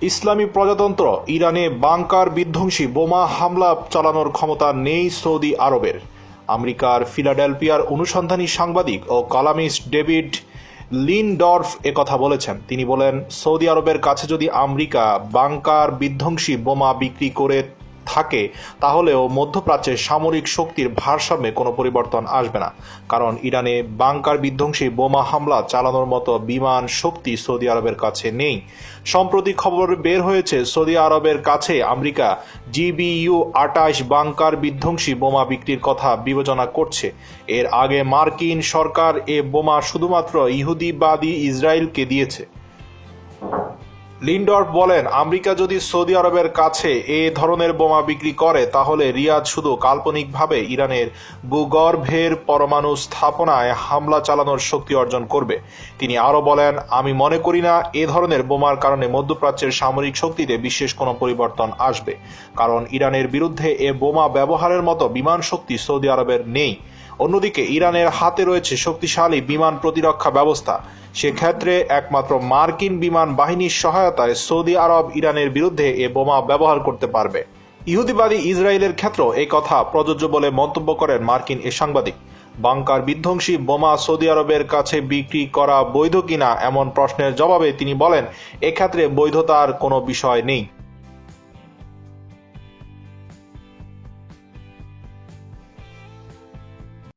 ইসলামী প্রজাতন্ত্র ইরানে বাংকার বিধ্বংসী বোমা হামলা চালানোর ক্ষমতা নেই সৌদি আরবের। আমেরিকার ফিলাডেলফিয়ার অনুসন্ধানী সাংবাদিক ও কলামিস্ট ডেভিড লিনডর্ফ কথা বলেছেন। তিনি বলেন, সৌদি আরবের কাছে যদি আমেরিকা বাংকার বিধ্বংসী বোমা বিক্রি করে থাকে, তাহলেও মধ্যপ্রাচ্যের সামরিক শক্তির ভারসাম্যে কোনো পরিবর্তন আসবে না। কারণ ইরানে বাংকার বিধ্বংসী বোমা হামলা চালানোর মতো বিমান শক্তি সৌদি আরবের কাছে নেই। সম্প্রতি খবর বের হয়েছে, সৌদি আরবের কাছে আমেরিকা জিবিইউ আটাশ বাংকার বিধ্বংসী বোমা বিক্রির কথা বিবেচনা করছে। এর আগে মার্কিন সরকার এ বোমা শুধুমাত্র ইহুদিবাদী ইসরায়েলকে দিয়েছে। লিন্ডর্ফ বলেন, আমেরিকা যদি সৌদি আরবের কাছে এ ধরনের বোমা বিক্রি করে, তাহলে রিয়াদ শুধু কাল্পনিকভাবে ইরানের ভূগর্ভের পরমাণু স্থাপনায় হামলা চালানোর শক্তি অর্জন করবে। তিনি আরও বলেন, আমি মনে করি না এ ধরনের বোমার কারণে মধ্যপ্রাচ্যের সামরিক শক্তিতে বিশেষ কোনো পরিবর্তন আসবে, কারণ ইরানের বিরুদ্ধে এ বোমা ব্যবহারের মতো বিমান শক্তি সৌদি আরবের নেই। অন্যদিকে ইরানের হাতে রয়েছে শক্তিশালী বিমান প্রতিরক্ষা ব্যবস্থা। সেক্ষেত্রে একমাত্র মার্কিন বিমান বাহিনীর সহায়তায় সৌদি আরব ইরানের বিরুদ্ধে এ বোমা ব্যবহার করতে পারবে। ইহুদিবাদী ইসরায়েলের ক্ষেত্রেও এই কথা প্রযোজ্য বলে মন্তব্য করেন মার্কিন এ সাংবাদিক। বাংকার বিধ্বংসী বোমা সৌদি আরবের কাছে বিক্রি করা বৈধ কিনা এমন প্রশ্নের জবাবে তিনি বলেন, এক্ষেত্রে বৈধতার কোনো বিষয় নেই।